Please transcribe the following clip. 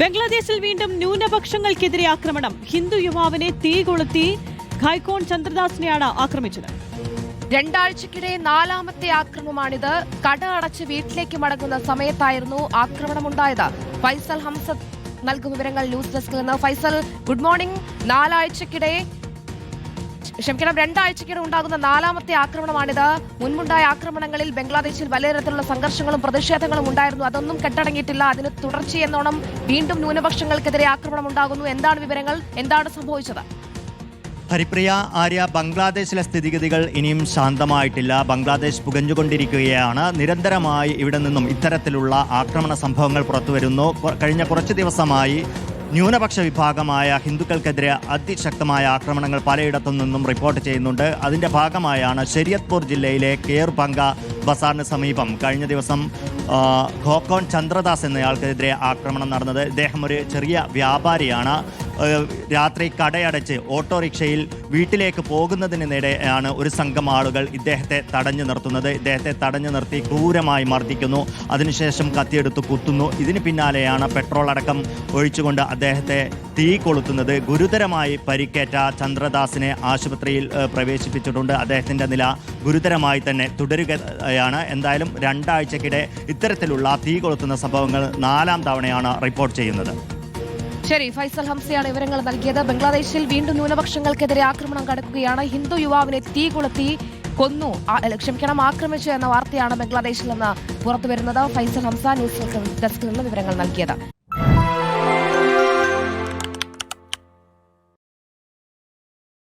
ബംഗ്ലാദേശിൽ വീണ്ടും ന്യൂനപക്ഷങ്ങൾക്കെതിരെ ആക്രമണം. ഹിന്ദു യുവാവിനെ തീ കൊളുത്തി ഖൈക്കോൺ ചന്ദ്രദാസിനെയാണ് ആക്രമിച്ചത്. രണ്ടാഴ്ചക്കിടെ നാലാമത്തെ ആക്രമണമാണിത്. കട അടച്ച് വീട്ടിലേക്ക് മടങ്ങുന്ന സമയത്തായിരുന്നു ആക്രമണമുണ്ടായത്. ഫൈസൽ ഹംസദ് നൽകും വിവരങ്ങൾ ന്യൂസ് ഡെസ്കിൽ നിന്ന്. Faisal good morning. നാലാഴ്ചക്കിടെ ക്ഷമിക്കണം രണ്ടാഴ്ചക്കിടെ ഉണ്ടാകുന്ന നാലാമത്തെ ആക്രമണമാണിത്. മുൻപുണ്ടായ ആക്രമണങ്ങളിൽ ബംഗ്ലാദേശിൽ വലിയ തരത്തിലുള്ള സംഘർഷങ്ങളും പ്രതിഷേധങ്ങളും ഉണ്ടായിരുന്നു. അതൊന്നും കെട്ടടങ്ങിയിട്ടില്ല. അതിന് തുടർച്ചയെന്നോണം വീണ്ടും ന്യൂനപക്ഷങ്ങൾക്കെതിരെ ആക്രമണം ഉണ്ടാകുന്നു. എന്താണ് വിവരങ്ങൾ? എന്താണ് സംഭവിച്ചത്? ഹരിപ്രിയ ആര്യ ബംഗ്ലാദേശിലെ സ്ഥിതിഗതികൾ ഇനിയും ശാന്തമായിട്ടില്ല. ബംഗ്ലാദേശ് പുകഞ്ഞുകൊണ്ടിരിക്കുകയാണ്. നിരന്തരമായി ഇവിടെ നിന്നും ഇത്തരത്തിലുള്ള ആക്രമണ സംഭവങ്ങൾ പുറത്തുവരുന്നു. കഴിഞ്ഞ കുറച്ച് ദിവസമായി ന്യൂനപക്ഷ വിഭാഗമായ ഹിന്ദുക്കൾക്കെതിരെ അതിശക്തമായ ആക്രമണങ്ങൾ പലയിടത്തു നിന്നും റിപ്പോർട്ട് ചെയ്യുന്നുണ്ട്. അതിന്റെ ഭാഗമായാണ് ശരിയത്പൂർ ജില്ലയിലെ കേർപങ്ക ബസാറിന് സമീപം കഴിഞ്ഞ ദിവസം ഖോക്കോൺ ചന്ദ്രദാസ് എന്നയാൾക്കെതിരെ ആക്രമണം നടന്നത്. ഇദ്ദേഹം ഒരു ചെറിയ വ്യാപാരിയാണ്. രാത്രി കടയടച്ച് ഓട്ടോറിക്ഷയിൽ വീട്ടിലേക്ക് പോകുന്നതിനിടെയാണ് ഒരു സംഘം ആളുകൾ ഇദ്ദേഹത്തെ തടഞ്ഞു നിർത്തുന്നത്. ഇദ്ദേഹത്തെ തടഞ്ഞു നിർത്തി ക്രൂരമായി മർദ്ദിക്കുന്നു. അതിനുശേഷം കത്തിയെടുത്ത് കുത്തുന്നു. ഇതിന് പിന്നാലെയാണ് പെട്രോൾ അടക്കം ഒഴിച്ചുകൊണ്ട് അദ്ദേഹത്തെ തീ കൊളുത്തുന്നത്. ഗുരുതരമായി പരിക്കേറ്റ ചന്ദ്രദാസിനെ ആശുപത്രിയിൽ പ്രവേശിപ്പിച്ചിട്ടുണ്ട്. അദ്ദേഹത്തിന്റെ നില ഗുരുതരമായി തന്നെ തുടരുകയാണ്. എന്തായാലും രണ്ടാഴ്ചക്കിടെ ഇത്തരത്തിലുള്ള തീ കൊളുത്തുന്ന സംഭവങ്ങൾ നാലാം തവണയാണ് റിപ്പോർട്ട് ചെയ്യുന്നത്. ശരി ഫൈസൽ ഹംസയാണ് വിവരങ്ങൾ നൽകിയത്. ബംഗ്ലാദേശിൽ വീണ്ടും ന്യൂനപക്ഷങ്ങൾക്കെതിരെ ആക്രമണം കടക്കുകയാണ്. ഹിന്ദു യുവാവിനെ തീ കൊളുത്തി കൊന്നു. ക്ഷമിക്കണം ആക്രമിച്ചു എന്ന വാർത്തയാണ് ബംഗ്ലാദേശിൽ നിന്ന് പുറത്തുവരുന്നത്. ഫൈസൽ ഹംസ ന്യൂസ് ഡെസ്കിൽ നിന്ന് വിവരങ്ങൾ നൽകിയത്.